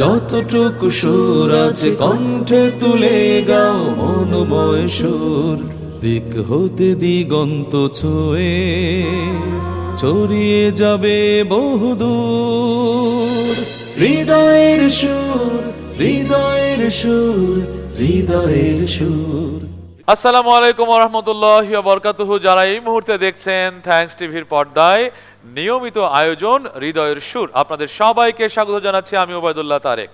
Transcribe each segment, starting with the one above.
যতটুকু সুর আছে কণ্ঠে তুলে গাও মনোময় সুর। দিক হতে দিগন্ত ছুঁয়ে ছড়িয়ে যাবে বহুদূর। হৃদয়ের সুর হৃদয়ের সুর হৃদয়ের সুর। আসসালামু আলাইকুম রহমতুল্লাহ বরকাতুহু। যারা এই মুহূর্তে দেখছেন থ্যাঙ্কস টিভির পর্দায় নিয়মিত আয়োজন, হৃদয়ের সুর। আপনাদের সবাইকে স্বাগত জানাচ্ছি, আমি ওবায়দুল্লাহ তারেক।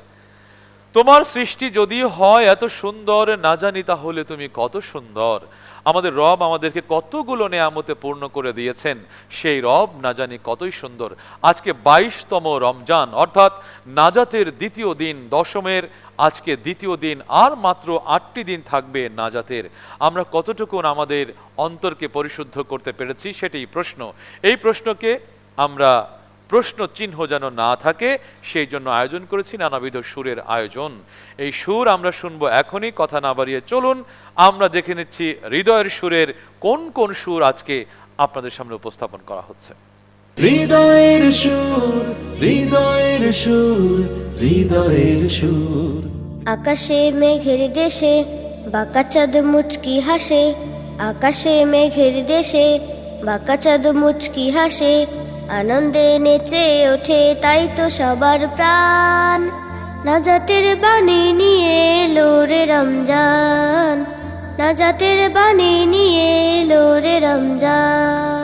তোমার সৃষ্টি যদি হয় এত সুন্দর, না জানি তাহলে তুমি কত সুন্দর। আমাদের রব আমাদেরকে কতগুলো নেয়ামতে পূর্ণ করে দিয়েছেন, সেই রব না জানি কতই সুন্দর। আজকে বাইশতম রমজান, অর্থাৎ নাজাতের দ্বিতীয় দিন, দশমের আজকে দ্বিতীয় দিন, আর মাত্র আটটি দিন থাকবে নাজাতের। আমরা কতটুকুন আমাদের অন্তরকে পরিশুদ্ধ করতে পেরেছি সেটাই প্রশ্ন। এই প্রশ্নকে আমরা প্রশ্ন চিহ্ন যেন না থাকে, সেই জন্য আয়োজন করেছি নানাবিধ সুরের আয়োজন। এই সুর আমরা শুনব এখনই, কথা না বাড়িয়ে চলুন। আমরা দেখে নিচ্ছি হৃদয়ের সুরের কোন কোন সুর আজকে আপনাদের সামনে উপস্থাপন করা হচ্ছে। হৃদয়ের সুর হৃদয়ের সুর হৃদয়ের সুর। আকাশে মেঘের দেশে, বাঁকা চাঁদ মুচকি হাসে। আকাশে মেঘের দেশে, বাঁকা চাঁদ মুচকি হাসে। আনন্দে নেচে ওঠে তাই তো সবার প্রাণ। নাজাতের বাণী নিয়ে এলো রে রমজান। নাজাতের বাণী নিয়ে এলো রে রমজান।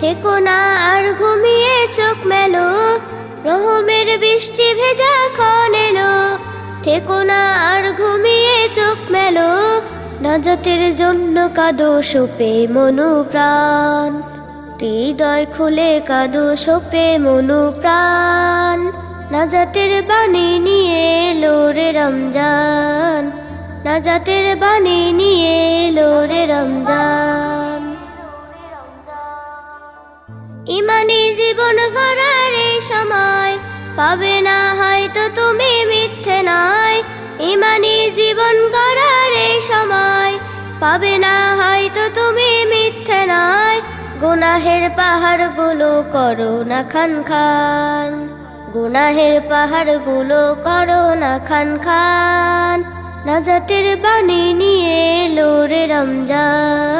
থেকো না আর ঘুমিয়ে চোখ মেলো। রহমের বৃষ্টি ভেজা খন এলো। থেকো না আর ঘুমিয়ে চোখ মেলো। নাজাতের জন্য কাদো সোপে মনু প্রাণ হৃদয় খুলে কাদো সোপে মনু প্রাণ নাজাতের বাণী নিয়ে এলো রে রমজান। নাজাতের বাণী নিয়ে এলো রে রমজান। ইমানি জীবন গড়ার এই সময় পাবে না হয়তো তুমি মিথ্যে নয়। ইমানি জীবন গড়ার এই সময় পাবে না হয়তো তুমি মিথ্যে নয়। গুনাহের পাহাড়গুলো করো না খান খান। গুনাহের পাহাড়গুলো করো না খান খান। নাজাতের বাণী নিয়ে এলো রে রমজান।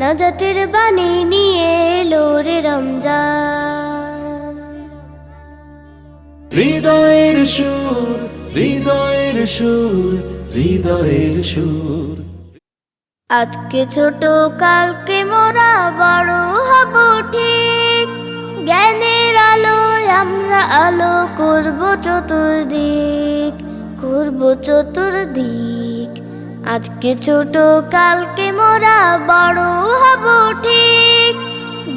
নাজাতের বাণী নিয়ে এলো রে রমজান। হৃদয়ের সুর হৃদয়ের সুর হৃদয়ের সুর। আজকে ছোট কালকে মোরা বড় হব ঠিক। জ্ঞানের আলোয় আমরা আলো করব চতুর্দিক করব চতুর্দিক। আজকে ছোট, কালকে মোরা, বড় হব ঠিক।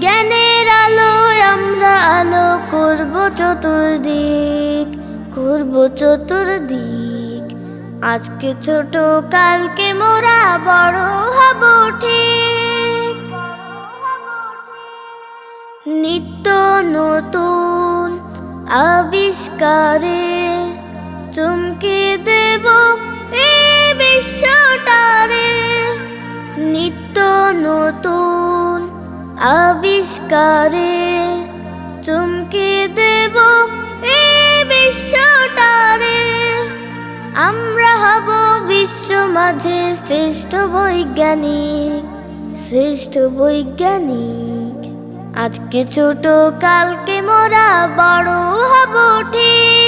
জ্ঞানের আলোয় আমরা আলো করব চতুর্দিক করব চতুর্দিক। আজকে ছোট, কালকে মোরা, বড় হব ঠিক। নিত্য নতুন আবিষ্কারে চমকে দেব এই বিশ্বটারে নিত্য নতুন আবিষ্কারে চমকে দেব এই বিশ্বটারে আমরা হব বিশ্ব মাঝে শ্রেষ্ঠ বৈজ্ঞানিক শ্রেষ্ঠ বৈজ্ঞানিক। আজকে ছোট কালকে মোরা বড় হব ঠিক।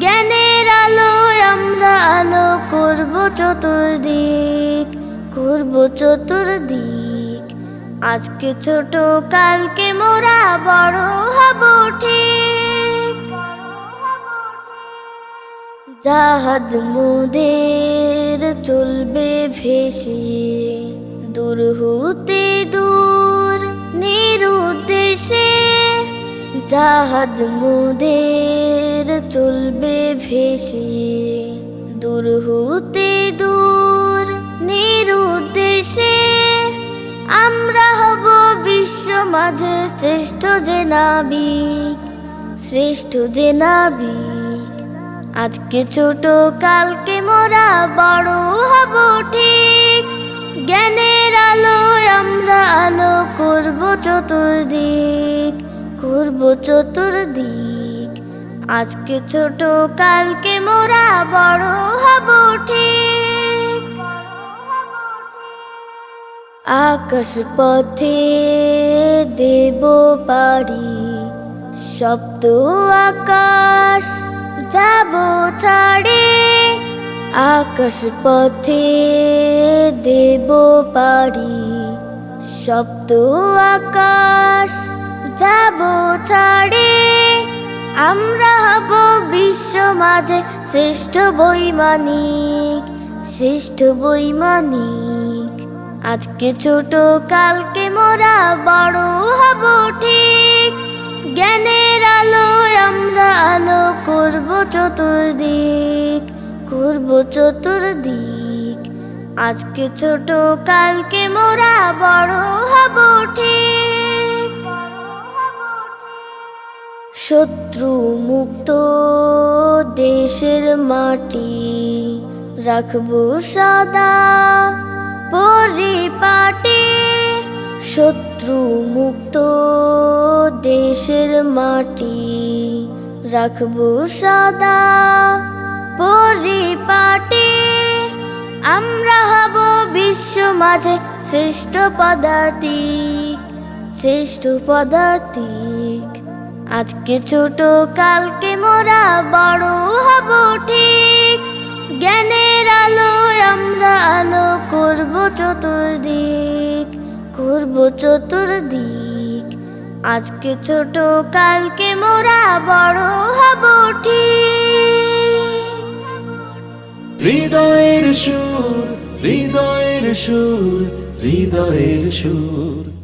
জ্ঞানের আলোয় আমরা আলো করব চতুর্দিক করব চতুর্দিক। আজকে ছোট, কালকে মোরা বড় হব ঠিক। জাহাজ মোদের চলবে ভেসে, দূর হতে দূর, নিরুদ্দেশে। জাহাজ মোদের চলবে ভেসে, দূর হতে দূর, নিরুদ্দেশে। আমরা হব বিশ্ব মাঝে শ্রেষ্ঠ যে নাবিক, শ্রেষ্ঠ যে নাবিক। আজকে ছোট, কালকে মোরা বড় হব ঠিক। জ্ঞানের আলোয় আমরা আলো করব চতুর্দিক করব চতুর্দিক। আজকে ছোট, কালকে মোরা, বড় হব ঠিক। আকাশ পথে দেব পারি শব্দ আকাশ যাব ছাড়ে। আকাশ পথে দেব পারি শব্দ আকাশ যাব ছাড়ে। আমরা হব বিশ্ব মাঝে শ্রেষ্ঠ বৈমানিক শ্রেষ্ঠ বৈমানিক। আজকে ছোট, কালকে মোরা, বড় হব ঠিক। জ্ঞানের আলোয় আমরা আলো করব চতুর্দিক করব চতুর্দিক। আজকে ছোট, কালকে মোরা, বড় হব ঠিক। শত্রু মুক্ত দেশের মাটি রাখব সাদা পরিপাটি। শত্রু মুক্ত দেশের মাটি রাখব সাদা পরিপাটি। আমরা হব বিশ্ব মাঝে শ্রেষ্ঠ পদার্থিক শ্রেষ্ঠ পদার্থিক আজকে ছোট, কালকে মোরা, বড় হব ঠিক। জ্ঞানের আলোয় আমরা আলো করব চতুর্দিক করব চতুর্দিক। আজকে ছোট, কালকে মোরা, বড় হব ঠিক। হৃদয়ের সুর হৃদয়ের সুর হৃদয়ের সুর।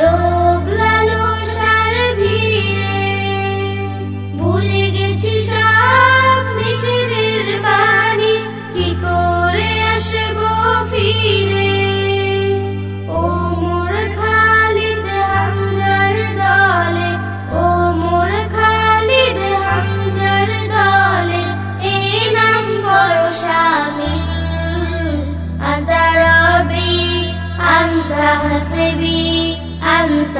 আর أنت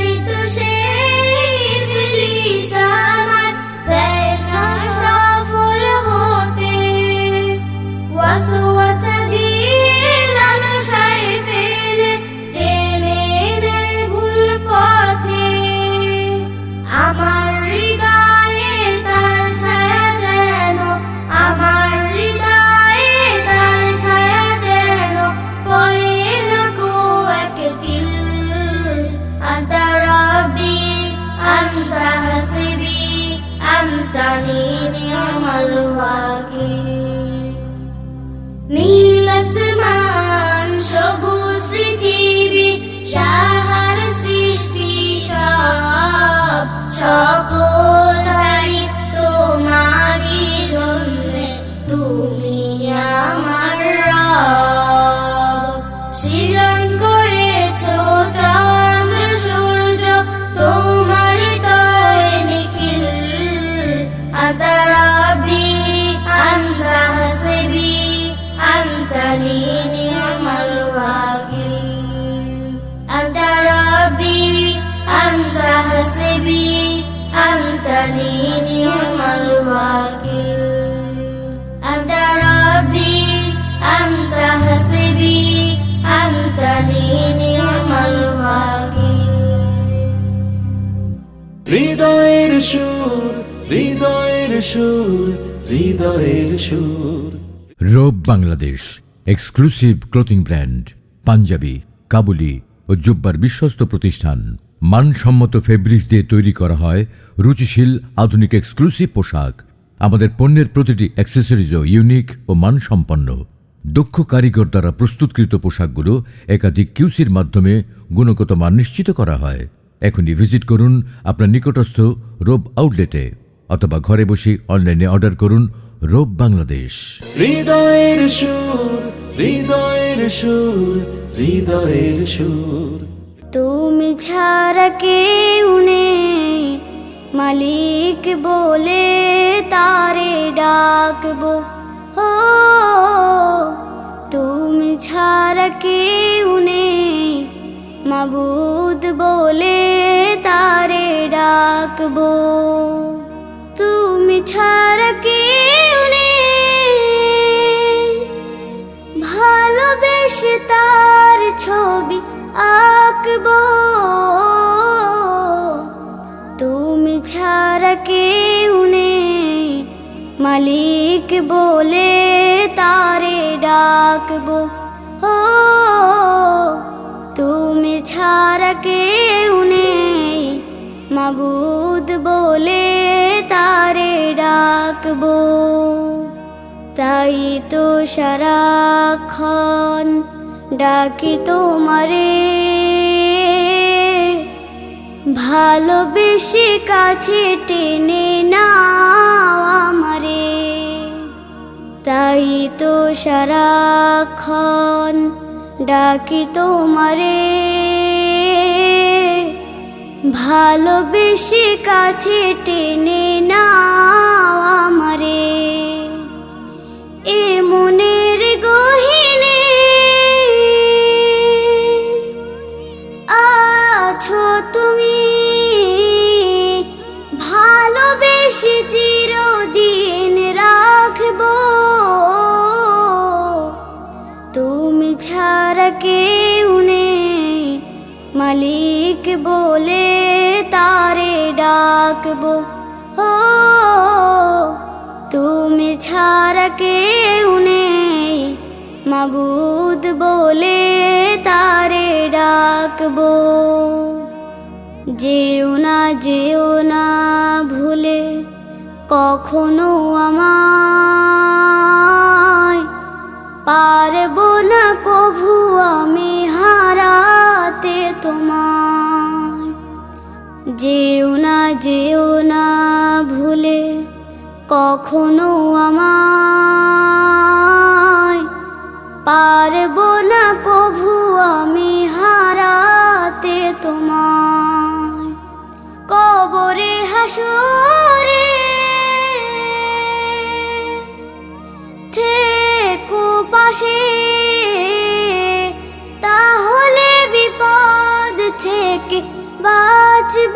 সকল সুর, হৃদয়ের সুর হৃদয়ের সুর। Robe Bangladesh exclusive clothing brand panjabi, kabuli ও জুব্বার বিশ্বস্ত প্রতিষ্ঠান। মানসম্মত ফেব্রিক্স দিয়ে তৈরি করা হয় রুচিশীল আধুনিক এক্সক্লুসিভ পোশাক। আমাদের পণ্যের প্রতিটি অ্যাক্সেসরিজও ইউনিক ও মানসম্পন্ন। দক্ষ কারিগর দ্বারা প্রস্তুতকৃত পোশাকগুলো একাধিক কিউসির মাধ্যমে গুণগত মান নিশ্চিত করা হয়। এখনই ভিজিট করুন আপনার নিকটস্থ রোব আউটলেটে অথবা ঘরে বসে অনলাইনে অর্ডার করুন রোব বাংলাদেশ। হৃদয়ের সুর হৃদয়ের সুর হৃদয়ের সুর। তুমি ছাড়া কেউ নেই মালিক বলে তারে ডাকবো। ও তুমি ছাড়া কেউ নেই মাবুদ বলে ডাকবো তুমি ছাড়া কেউ ভালোবেসে তার ছবি আঁকবো। তুমি ছাড়া কেউ নেই। মালিক বলে তারে ডাকবো। ও, তুমি ছাড়া নেই মাবুদ বলে তারে ডাকবো। তাই তো সারাক্ষণ ডাকি তোমারে। ভালোবেসে কাছে টেনে নাও আমারে। তাই তো সারাক্ষণ ডাকি তোমারে। ভালোবেসে কাছে টেনে না আমারে। এমন ডাকবো ও, তুমি ছাড়া কেউ নেই। মাবুদ বলে তারে ডাকবো। যেও না যেও না ভুলে কখনো আমায়। পারব না কভু আমি হারাতে তোমায়। যেও কখনো আমায় পারব না কভু আমি হারাতে তোমায়। কবরে হাসরে থেকো পাশে, তাহলে বিপদ থেকে বাঁচব।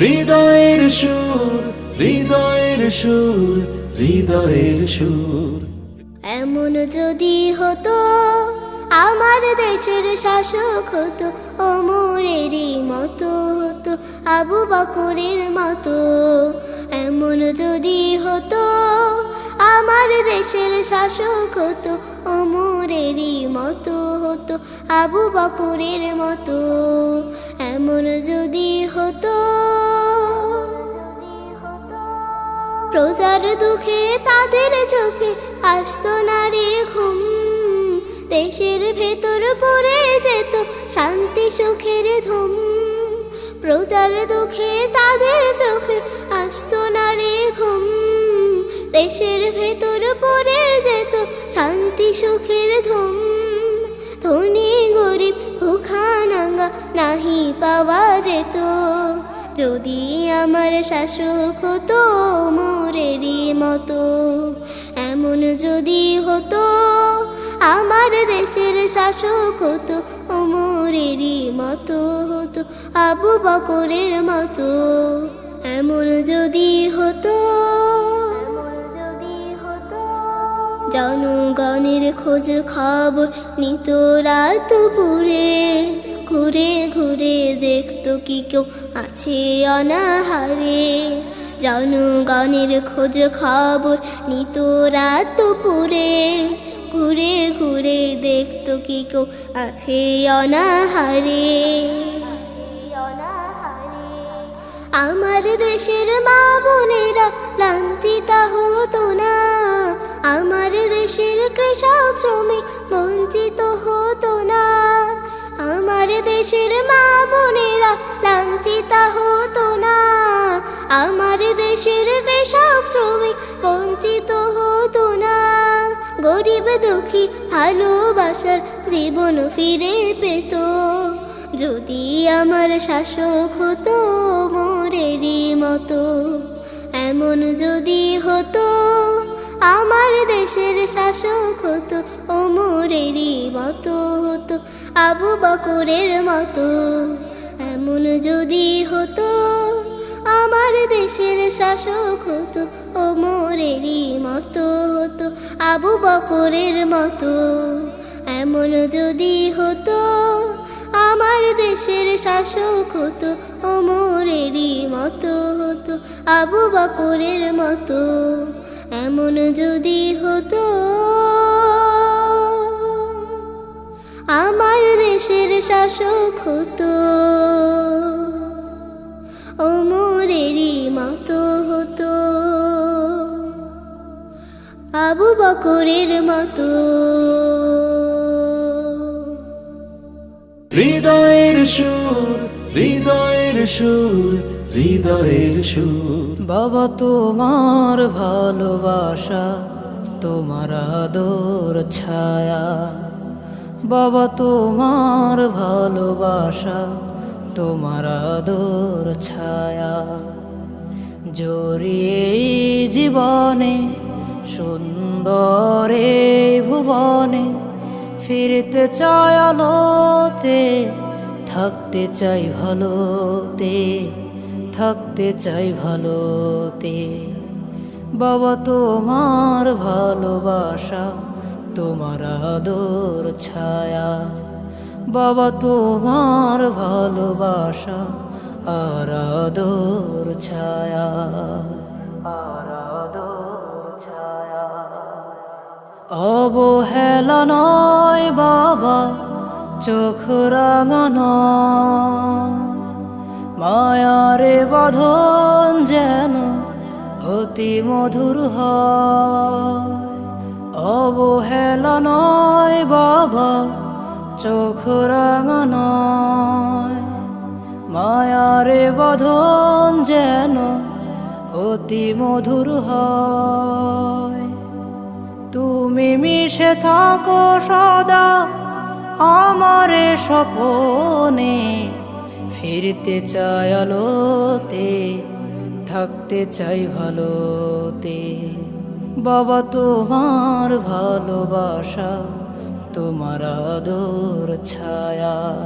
হৃদয়ের সুর হৃদয়ের সুর হৃদয়ের সুর। এমন যদি হতো আমার দেশের শাসক হতো, অমরেরই মতো হতো, আবু বকরের মতো। এমন যদি হতো, আমার দেশের শাসক হতো, অমরেরই মতো হতো, আবু বকরের মতো। এমন যদি হতো, প্রজার দুঃখে তাদের চোখে আসতো না ঘুম। দেশের ভেতর পড়ে যেত শান্তি, সুখের ধুম। প্রজার দুঃখে তাদের চোখে আসতো না রে ঘুম। দেশের ভেতর পড়ে যেত শান্তি, সুখের ধুম। ধনী, গরিব, ভুখা, নাঙ্গা নাহি পাওয়া যেত। যদি আমার শাসক হতো মোরেরই মতো, এমন যদি হতো আমার দেশের শাসক হতো ওমরেরই মতো হতো, আবু বকরের মতো। এমন যদি হতো, জনগণের খোঁজ খবর নিত রাত পুরে ঘুরে ঘুরে দেখতো কি কেউ আছে অনাহারে। জনগণের খোঁজ খবর নিত রাত পুরে ঘুরে ঘুরে দেখতো কি কেউ আছে অনাহারে। আমার দেশের মা বোনেরা লাঞ্ছিত হতো না। আমার দেশের কৃষক শ্রমিক বঞ্চিত হতো না। আমার দেশের মা বোনেরা লাঞ্ছিত হতো না। আমার দেশের কৃষক, শ্রমিক বঞ্চিত হতো না। গরিব, দুঃখী, ভালোবাসার জীবন ফিরে পেত। যদি আমার শাসক হতো মোরেরই মতো, এমন যদি হতো, আমার দেশের শাসক হতো ও মোরেরই মতো, হতো। আবু বকরের মতো। এমন যদি হতো, আমার দেশের শাসক হতো ও মোরেরই মতো হতো আবু বকরের মতো। এমন যদি হতো, আমার দেশের শাসক হতো ও মোরেরই মতো হতো আবু বকরের মতো। এমন যদি হতো আমার দেশের শাসক হতো। ও মোরেরই মতো হতো। আবু বকরের মতো। হৃদয়ের সুর হৃদয়ের সুর হৃদয়ের সুর। বাবা তোমার ভালোবাসা তোমার আদর ছায়া। বাবা তোমার ভালোবাসা, তোমার আদর ছায়া। জড়িয়ে জীবনে, সুন্দরে ভুবনে, ফিরতে চাই আলোতে, থাকতে চাই ভালোতে, থাকতে চাই ভালোতে। বাবা তোমার ভালোবাসা তোমার আদর ছায়া। বাবা, তোমার ভালোবাসা আরাদর ছায়া। আরাদর ছায়া। অবহেলা নয় বাবা, চোখ রাঙানো। মায়ারে বাঁধন যেন অতি মধুর হয়। অবহেলা নয় বাবা, চোখ রাঙানো মায়ারে বধন যেন অতি মধুর হয়। তুমি মিশে থাকো সদা আমারে স্বপনে, ফিরতে চাই আলোতে, থাকতে চাই ভালোতে। বাবা তোমার ভালোবাসা, তোমার আদর, ছায়া।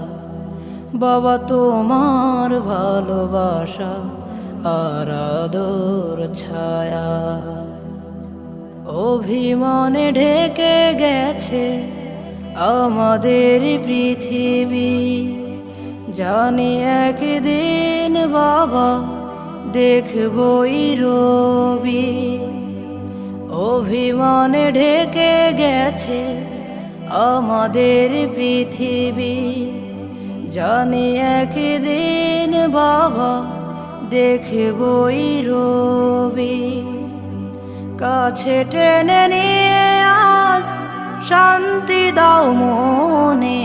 বাবা তোমার ভালোবাসা আর আদর, ছায়া। অভিমানে ঢেকে গেছে আমাদের পৃথিবী। জানি একদিন বাবা দেখবই রবি। অভিমানে ঢেকে গেছে আমাদের পৃথিবী। জানি একদিন বাবা দেখবই রবি। কাছে টেনে নিয়ে আজ শান্তি দাও মনে।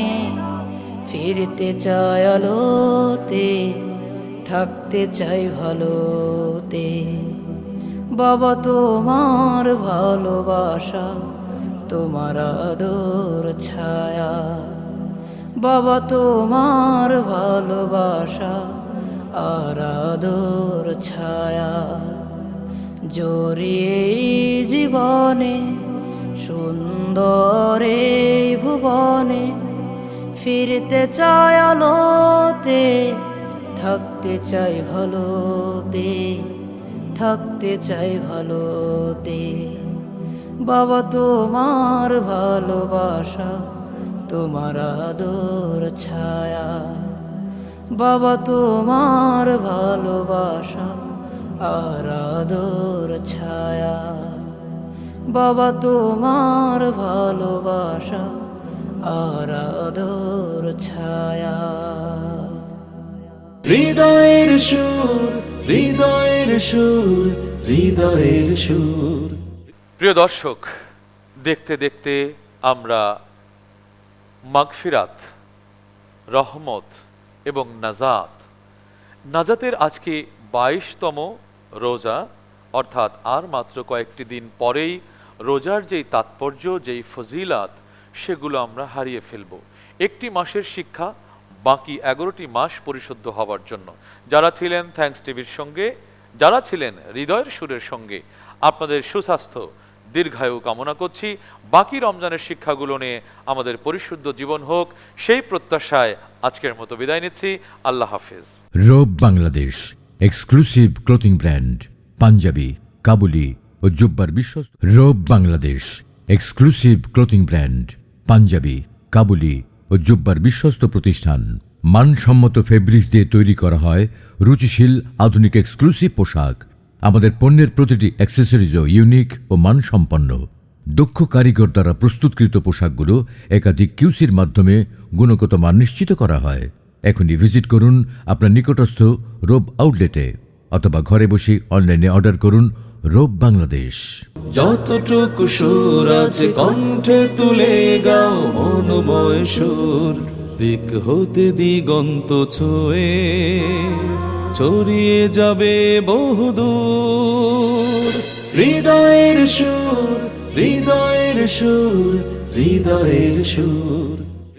ফিরতে চাই আলোতে, থাকতে চাই ভালোতে। বাবা তোমার ভালোবাসা, তোমার আদর ছায়া। বাবা তোমার ভালোবাসা আর আদর ছায়া। জড়িয়ে জীবনে, সুন্দর ভুবনে, ফিরতে চাই আলোতে, থাকতে চাই ভালোতে। থাকতে চাই ভালোতে। বাবা, তোমার ভালোবাসা, তোমার আদর, ছায়া। বাবা, তোমার ভালোবাসা আর আদর, ছায়া। বাবা, তোমার ভালোবাসা আর আদর, ছায়া। হৃদয়ের সুর হৃদয়ের সুর হৃদয়ের সুর। প্রিয় দর্শক, দেখতে দেখতে আমরা মাগফিরাত, রহমত এবং নাজাত। নাজাতের আজকে বাইশতম রোজা, অর্থাৎ আর মাত্র কয়েকটি দিন পরেই রোজার যেই তাৎপর্য, যেই ফজিলাত, সেগুলো আমরা হারিয়ে ফেলব। একটি মাসের শিক্ষা বাকি এগারোটি মাস পরিশুদ্ধ হওয়ার জন্য। যারা ছিলেন থ্যাঙ্কস টিভির সঙ্গে, যারা ছিলেন হৃদয়ের সুরের সঙ্গে, আপনাদের সুস্বাস্থ্য, দীর্ঘায়ু কামনা করছি। বাকি রমজানের শিক্ষাগুলো নিয়ে আমাদের পরিশুদ্ধ জীবন হোক, সেই প্রত্যাশায় আজকের মতো বিদায় নিচ্ছি। আল্লাহ হাফিজ। Robe Bangladesh exclusive clothing brand panjabi, kabuli ও জুব্বার বিশ্বস্ত। Robe Bangladesh exclusive clothing brand panjabi, kabuli ও জুব্বার বিশ্বস্ত প্রতিষ্ঠান। মানসম্মত ফেব্রিক্স দিয়ে তৈরি করা হয় রুচিশীল, আধুনিক এক্সক্লুসিভ পোশাক। আমাদের পণ্যের প্রতিটি অ্যাক্সেসরিজও ইউনিক ও মানসম্পন্ন। দক্ষ কারিগর দ্বারা প্রস্তুতকৃত পোশাকগুলো একাধিক কিউসির মাধ্যমে গুণগত মান নিশ্চিত করা হয়। এখনই ভিজিট করুন আপনার নিকটস্থ রোব আউটলেটে অথবা ঘরে বসে অনলাইনে অর্ডার করুন রোব বাংলাদেশ। যতটুকু সুর আছে কণ্ঠে তুলে গাও মনোময় সুর। দিক হতে দিগন্ত ছুঁয়ে ছড়িয়ে যাবে বহুদূর হৃদয়ের সুর হৃদয়ের সুর হৃদয়ের সুর।